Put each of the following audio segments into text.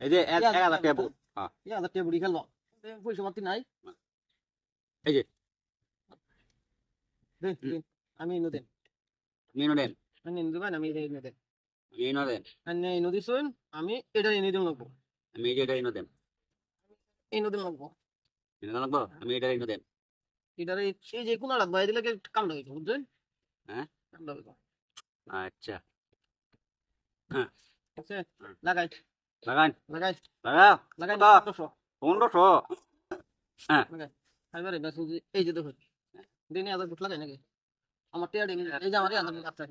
এই যে এক এক হাজার টাকা। হ্যাঁ এই হাজার টাকা বুড়ি খেলব পয়সা মাতি নাই এই যে আমি আমি আমি আমি এনে দিছুন আমি এটা এনে দিন লাগবো আমি এটা লাগবো লাগবো আমি এটা ইনো দেন এটার এই এই যে কোন রাখব এই দিলে কামড় হইতো বুঝছেন হ্যাঁ? হইতো আচ্ছা আছে লাগাই লাগান লাগাই। লাগাও। লাগাই? দুশো পনেরোশো। খাইবারে বেশ এই যে দেখো। দিনে আদার গুট লাগাই নাকি? আমার টিয়া ডিম এই যে আমার আদার আছে।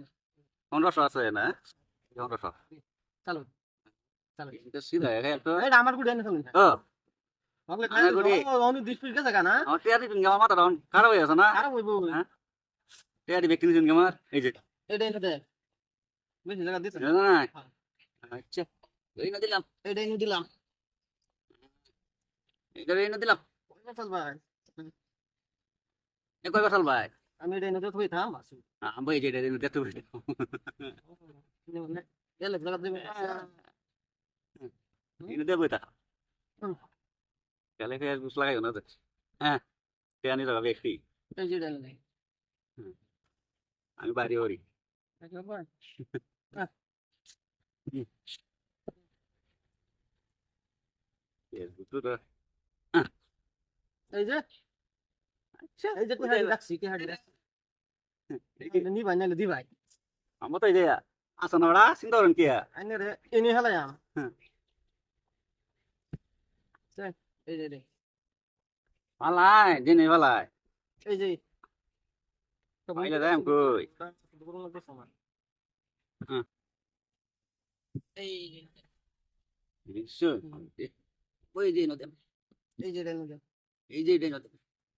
পনেরোশো আছে না? পনেরোশো। চালু। চালু। সিধা হয়ে গেল তো এটা আমার এনে চালু গুড়ি। হয়ে হ্যাঁ? এনে না হ্যাঁ। আচ্ছা। দিলাম এনে দিলাম এটা দিলাম ভাই এ কয় বছর ভাই আমি এনে তো হই থাম আসি আমি এই যে পারি এলে জায়গা দিবে ইনো দেবো এটা হুম। তাহলে ফের বুঝ লাগাই না হ্যাঁ টিয়ানি যাবে ব্যক্তি এই যে এটা এনে আমি বাড়ি ভাই তো এই যে। আচ্ছা এই যে টিহাড়ি রাখছি টিহাড়ি রাখছি নি ভাই নালে দি ভাই আমার তো এই যে আসা না ওরা চিন্তা করেন কি আইনে রে এনে হেলাই আম। হ্যাঁ। চল, এই যে রে পালাই জেনে পালাই। এই যে। পাইলে যাই কই। এই যে নিশ্চয় ওই যে নদে এই যে দে এই যে এটা নদে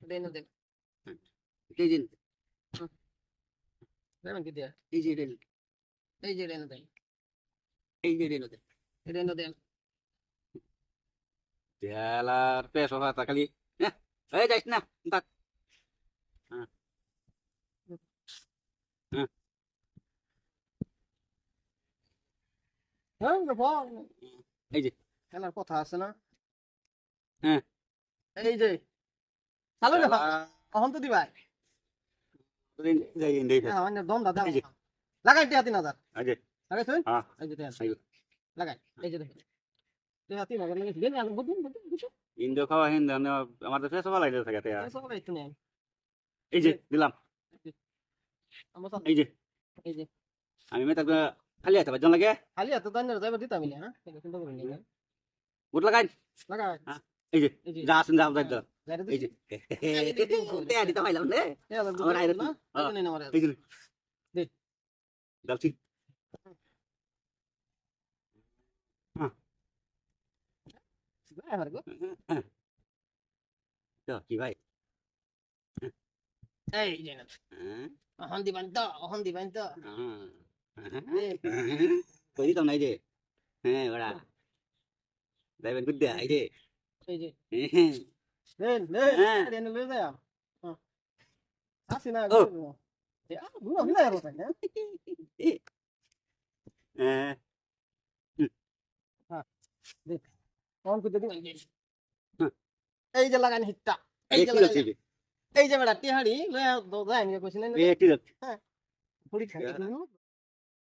রেনু দে এই যে রেনু কি দিয়া? এই যে এটা এই যে রেনু দে এই যে দেয়ালার পেশ হওয়া খালি। হ্যাঁ এই যাইস না তাক হ্যাঁ। বাবা এই যে। খেলার কথা আছে না? হ্যাঁ। এই যে চালু দেখা। অহন তো দিবাই হ্যাঁ দম দাদা। লাগাই টিয়া তিন হাজার। এই যে। লাগাইছেন? হ্যাঁ। এই যে। লাগাই। এই যে দেখেন। ইন্দো খাওয়া হিন্দো আমার তো এই যে দিলাম। এই যে। এই যে। আমি তাকে খালি আছে বাজন লাগে। খালি এত দান যাইবার দিতাম না কিন্তু লাগাই। লাগাই। এই যে এই যে যা আসুন যা যাই তো যাইতে এই যে তে দিতে পাইলাম রে এই হাজার আমার আইরে না হ্যাঁ। এই নেন আমার এই যে দে। যাচ্ছি হাজার গো তো কি ভাই এই যে না হ্যাঁ অহন দিবান তো অহন দিবান তো কই দিতাম না এই যে হ্যাঁ ওরা যাইবেন গুদ্দা এই যে এই যে। হ্যাঁ। নেন হ্যাঁ। নেন রেনু লই যায় আসি না বুড়ো বিলাই আর তাই না হ্যাঁ। হ্যাঁ। এই যে। লাগান হিটটা এই যে লাগান এই যে বেটা টিহাড়ি লয়া যায় নি কইছিলেন। এই কি যাচ্ছে। পরীক্ষা